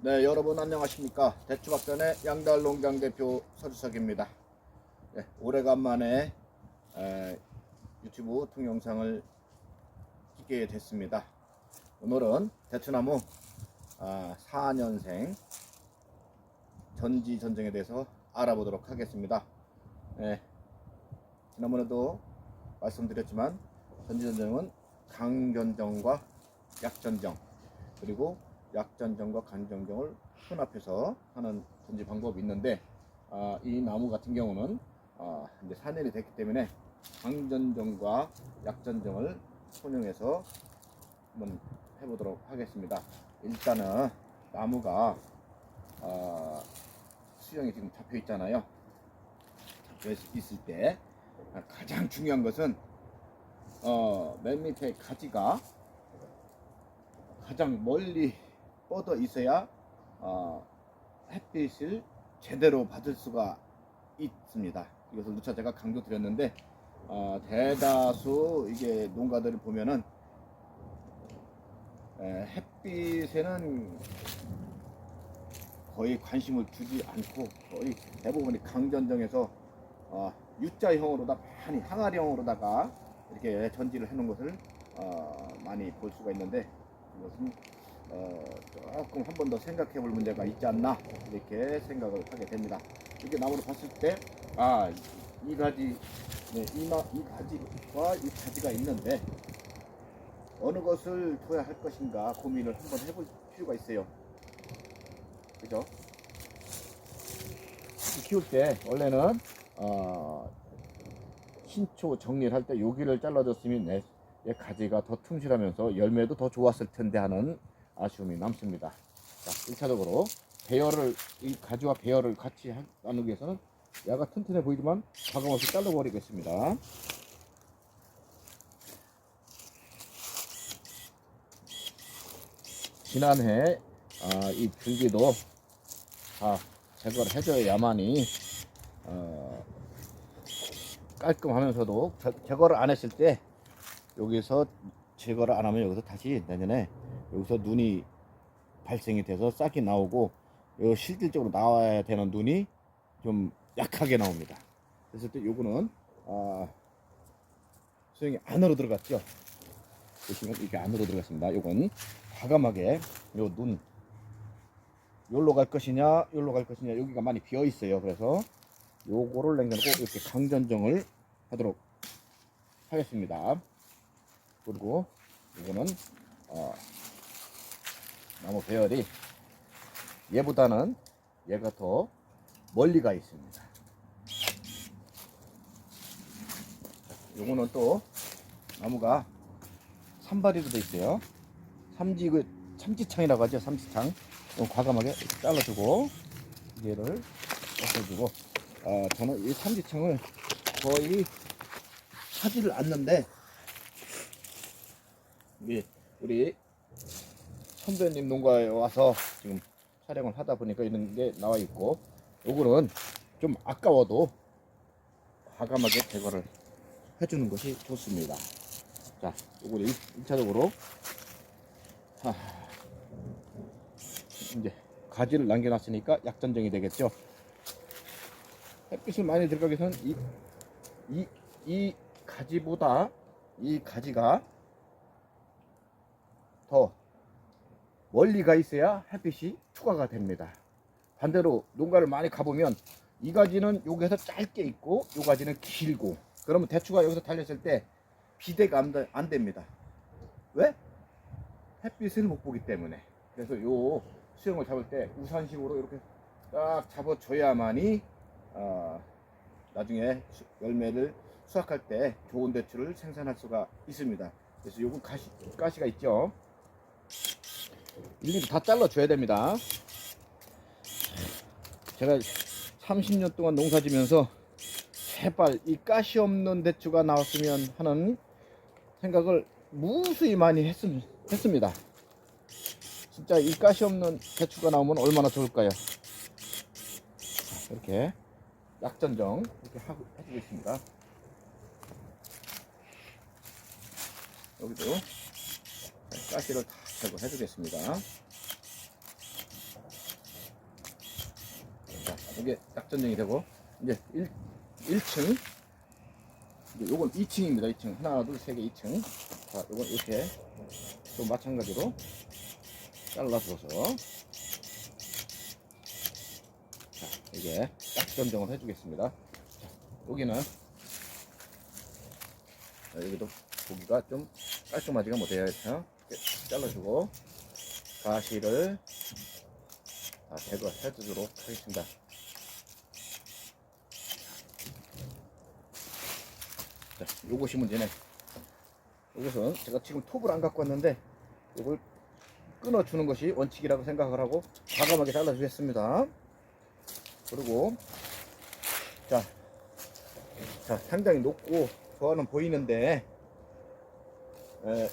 네, 여러분 안녕하십니까? 대추박전의 양달농장 대표 서주석입니다. 네, 오래간만에 에, 유튜브 동영상을 찍게 됐습니다. 오늘은 대추나무 아, 4년생 전지 전쟁에 대해서 알아보도록 하겠습니다. 네, 지난번에도 말씀드렸지만 전지 전쟁은 강전정과 약전정 그리고 약전정과 간전정을 혼합해서 하는 전지 방법이 있는데 아, 이 나무 같은 경우는 아, 이제 4년이 됐기 때문에 강전정과 약전정을 혼용해서 한번 해보도록 하겠습니다. 일단은 나무가 아, 수영이 지금 잡혀 있잖아요. 잡혀 있을 때 가장 중요한 것은 어, 맨 밑에 가지가 가장 멀리 뻗어 있어야 어, 햇빛을 제대로 받을 수가 있습니다. 이것을 누차 제가 강조드렸는데 어, 대다수 이게 농가들을 보면은 에, 햇빛에는 거의 관심을 주지 않고 거의 대부분이 강전정에서 어, U자형으로다 많이 항아리형으로다가 이렇게 전지를 해놓은 것을 어, 많이 볼 수가 있는데 이것은 어, 조금 한 번 더 생각해 볼 문제가 있지 않나 이렇게 생각을 하게 됩니다. 이렇게 나무를 봤을 때, 아, 이 가지, 네, 이, 나, 이 가지와 이 가지가 있는데, 어느 것을 둬야 할 것인가 고민을 한번 해볼 필요가 있어요. 그죠? 키울 때, 원래는, 어, 신초 정리를 할 때 여기를 잘라줬으면 내, 내 가지가 더 튼실하면서 열매도 더 좋았을 텐데 하는 아쉬움이 남습니다. 자, 1차적으로 배열을 이 가지와 배열을 같이 하- 나누기 위해서는 야가 튼튼해 보이지만 과감없이 잘라버리겠습니다. 지난해 아, 이 줄기도 다 제거를 해줘야만이 어, 깔끔하면서도 제- 제거를 안 했을 때 여기서 제거를 안 하면 여기서 다시 내년에 여기서 눈이 발생이 돼서 싹이 나오고 요 실질적으로 나와야 되는 눈이 좀 약하게 나옵니다. 그랬을 때 요거는 아, 수영이 안으로 들어갔죠. 보시면 이렇게 안으로 들어갔습니다. 요건 과감하게 요 눈 요로 갈 것이냐 요로 갈 것이냐 여기가 많이 비어 있어요. 그래서 요거를 남겨놓고 이렇게 강전정을 하도록 하겠습니다. 그리고 이거는 어, 나무 배열이 얘보다는 얘가 더 멀리 가 있습니다. 요거는 또 나무가 산발이로 돼 있어요. 삼지 그 참지창이라고 하죠. 삼지창. 이거 과감하게 잘라주고 얘를 없애주고 아, 저는 이 삼지창을 거의 하지를 않는데 우리 선배님 농가에 와서 지금 촬영을 하다 보니까 이런 게 나와 있고 요거는 좀 아까워도 과감하게 제거를 해주는 것이 좋습니다. 자, 요거 1차적으로 하, 이제 가지를 남겨놨으니까 약전정이 되겠죠. 햇빛을 많이 들어가기 위해서는 이, 이, 이 가지보다 이 가지가 더 멀리 가 있어야 햇빛이 투과가 됩니다. 반대로 농가를 많이 가보면 이 가지는 여기에서 짧게 있고 이 가지는 길고 그러면 대추가 여기서 달렸을 때 비대가 안, 돼- 안 됩니다. 왜? 햇빛을 못 보기 때문에. 그래서 요 수영을 잡을 때 우산식으로 이렇게 딱 잡아줘야만이 어, 나중에 수- 열매를 수확할 때 좋은 대추를 생산할 수가 있습니다. 그래서 요거 가시, 가시가 있죠. 일일이 다 잘라줘야 됩니다. 제가 30년 동안 농사 지면서 제발 이 가시 없는 대추가 나왔으면 하는 생각을 무수히 많이 했, 했습니다. 진짜 이 가시 없는 대추가 나오면 얼마나 좋을까요? 자, 이렇게 약전정 이렇게 하고 해주고 있습니다. 여기도 가시를 다 제거해 주겠습니다. 이게 약전정이 되고 이제 1, 1층. 이제 요건 2층입니다 2층. 하나 둘 세 개 2층. 자 요건 이렇게 또 마찬가지로 잘라줘서. 자 이게 약전정을 해주겠습니다. 자 여기는 자, 여기도 고기가 좀 깔끔하지가 못해요 이렇게 잘라주고 가시를 다 제거해 주도록 하겠습니다. 자, 요것이 문제네. 여기서 제가 지금 톱을 안 갖고 왔는데 이걸 끊어주는 것이 원칙이라고 생각을 하고 과감하게 잘라주겠습니다. 그리고 자, 자 상당히 높고 저는 보이는데 에,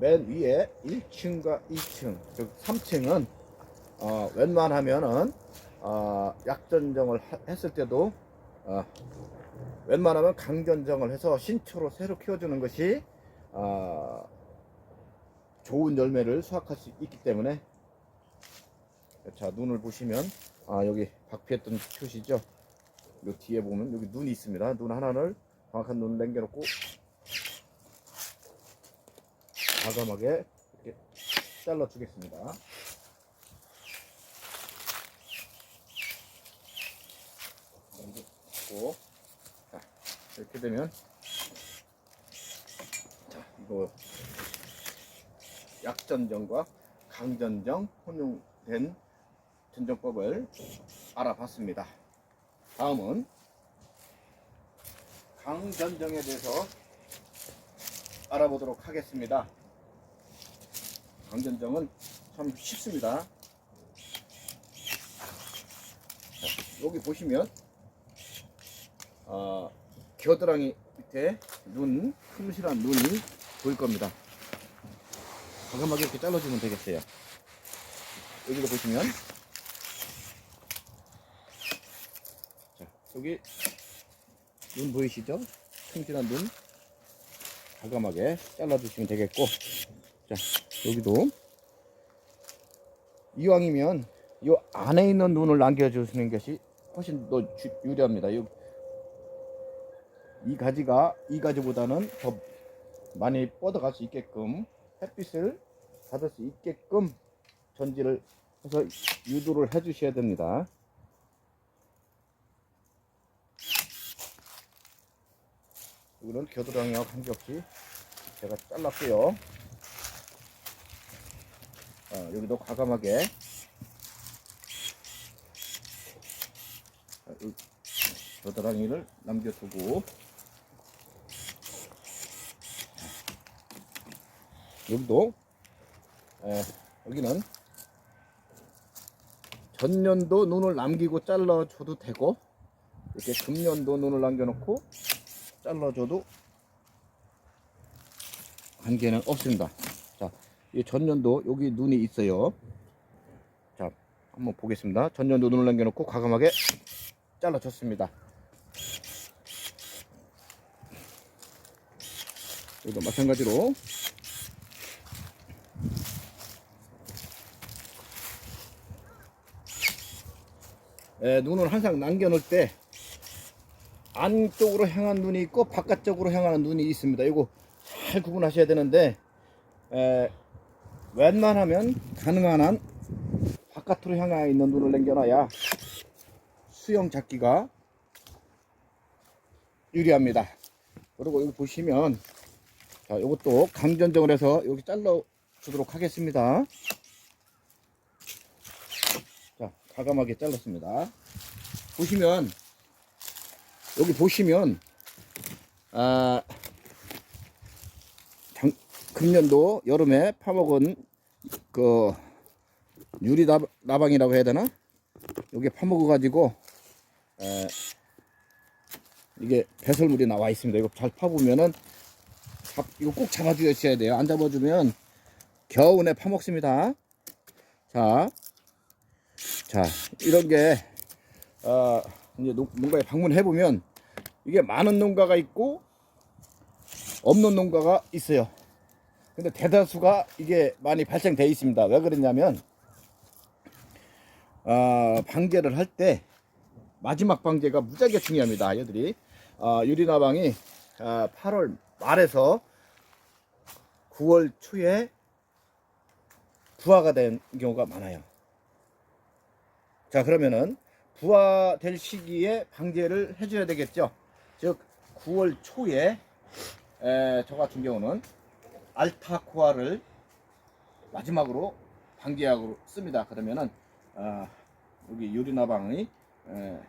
맨 위에 1층과 2층, 즉 3층은 어, 웬만하면은 어, 약전정을 하- 했을 때도 어, 웬만하면 강전정을 해서 신초로 새로 키워주는 것이 어, 좋은 열매를 수확할 수 있기 때문에. 자 눈을 보시면 아 여기 박피했던 표시죠? 요 뒤에 보면 여기 눈이 있습니다. 눈 하나를 정확한 눈을 남겨놓고 과감하게 이렇게 잘라 주겠습니다 고 자, 이렇게 되면 자 이거 약전정과 강전정 혼용된 전정법을 알아봤습니다. 다음은 강전정에 대해서 알아보도록 하겠습니다. 강전정은 참 쉽습니다. 자, 여기 보시면 어, 겨드랑이 밑에 눈, 큼실한 눈이 보일 겁니다. 과감하게 이렇게 잘라주면 되겠어요. 여기도 보시면 자 여기 눈 보이시죠? 큼실한 눈 과감하게 잘라주시면 되겠고 자 여기도 이왕이면 이 안에 있는 눈을 남겨주시는 것이 훨씬 더 주- 유리합니다. 요- 이 가지가 이 가지보다는 더 많이 뻗어갈 수 있게끔 햇빛을 받을 수 있게끔 전지를 해서 유도를 해 주셔야 됩니다. 여기는 겨드랑이와 관계없이 제가 잘랐고요. 아, 여기도 과감하게 겨드랑이를 남겨두고 여기도 에, 여기는 전년도 눈을 남기고 잘라줘도 되고 이렇게 금년도 눈을 남겨놓고 잘라줘도 관계는 없습니다. 전년도 여기 눈이 있어요. 자, 한번 보겠습니다. 전년도 눈을 남겨놓고 과감하게 잘라줬습니다. 여기도 마찬가지로 에, 눈을 항상 남겨놓을 때 안쪽으로 향한 눈이 있고 바깥쪽으로 향하는 눈이 있습니다. 이거 잘 구분하셔야 되는데 에, 웬만하면 가능한 한 바깥으로 향해 있는 눈을 남겨놔야 수영 잡기가 유리합니다. 그리고 여기 보시면 자, 이것도 강전정을 해서 여기 잘라 주도록 하겠습니다. 자, 과감하게 잘랐습니다. 보시면 여기 보시면 아 장, 금년도 여름에 파먹은 그 유리 나, 나방이라고 해야 되나? 여기 파먹어 가지고 에, 이게 배설물이 나와 있습니다. 이거 잘 파보면은 잡, 이거 꼭 잡아주셔야 돼요. 안 잡아주면 겨우내 파먹습니다. 자, 자 이런 게 어, 이제 농- 농가에 방문해 보면 이게 많은 농가가 있고 없는 농가가 있어요. 근데 대다수가 이게 많이 발생돼 있습니다. 왜 그러냐면 어, 방제를 할 때 마지막 방제가 무지하게 중요합니다. 얘들이 아, 유리나방이 아, 8월 말에서 9월 초에 부화가 된 경우가 많아요. 자 그러면은 부화될 시기에 방제를 해줘야 되겠죠. 즉 9월 초에 에, 저 같은 경우는 알타코아를 마지막으로 방제약으로 씁니다. 그러면은 아, 여기 유리나방이 에,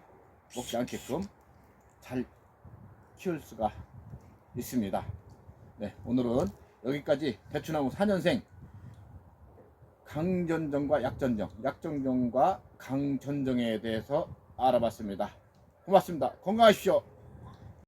먹지 않게끔 잘 키울 수가 있습니다. 네, 오늘은 여기까지 대추나무 4년생 강전정과 약전정, 약전정과 강전정에 대해서 알아봤습니다. 고맙습니다. 건강하십시오.